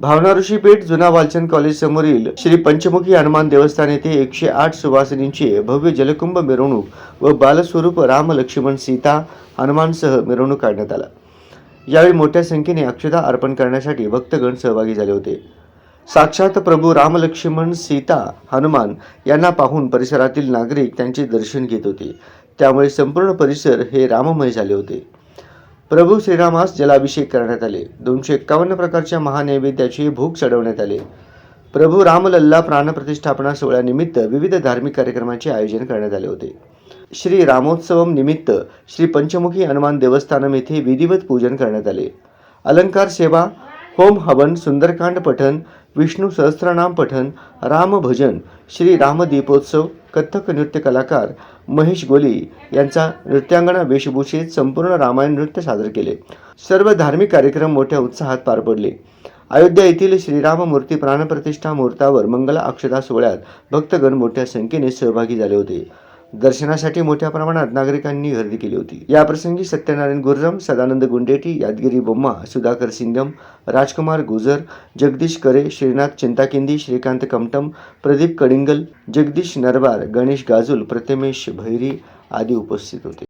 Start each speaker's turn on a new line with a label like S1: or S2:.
S1: भावना ऋषी पेठ जुना वालचंद कॉलेज समोरील श्री पंचमुखी हनुमान देवस्थान येथे एकशे आठ सुवासिनींची भव्य जलकुंभ मिरवणूक व बालस्वरूप राम लक्ष्मण सीता हनुमानसह मिरवणूक काढण्यात आला. यावेळी मोठ्या संख्येने अक्षता अर्पण करण्यासाठी भक्तगण सहभागी झाले होते. साक्षात प्रभू राम लक्ष्मण सीता हनुमान यांना पाहून परिसरातील नागरिक त्यांचे दर्शन घेत होते. त्यामुळे संपूर्ण परिसर हे राममय झाले होते. प्रभू श्रीरामास जलाभिषेक करण्यात आले. दोनशे एक्कावन्न प्रकारच्या महानैवेद्याची भूक चढवण्यात आले. प्रभू रामलल्ला प्राणप्रतिष्ठापना सोहळ्यानिमित्त विविध धार्मिक कार्यक्रमांचे आयोजन करण्यात आले होते. श्री रामोत्सवम निमित्त श्री पंचमुखी हनुमान देवस्थानम येथे विधिवत पूजन करण्यात आले. अलंकार सेवा होम हवन सुंदरकांड पठन विष्णू सहस्त्रनाम पठन राम भजन श्री राम दीपोत्सव कथ्थक नृत्य कलाकार महेश गोली यांचा नृत्यांगना वेशभूषेत संपूर्ण रामायण नृत्य सादर केले. सर्व धार्मिक कार्यक्रम मोठ्या उत्साहात पार पडले. अयोध्या येथील श्रीराम मूर्ती प्राणप्रतिष्ठा मुहूर्तावर मंगला अक्षता सोहळ्यात भक्तगण मोठ्या संख्येने सहभागी झाले होते. दर्शनासाठी मोठ्या प्रमाणात नागरिकांनी गर्दी केली होती. याप्रसंगी सत्यनारायण गुर्रम सदानंद गुंडेटी यादगिरी बोम्मा सुधाकर सिंगम राजकुमार गुजर जगदीश करे श्रीनाथ चिंताकिंदी श्रीकांत कमटम प्रदीप कडिंगल जगदीश नरबार गणेश गाजुल प्रथमेश भैरी आदी उपस्थित होते.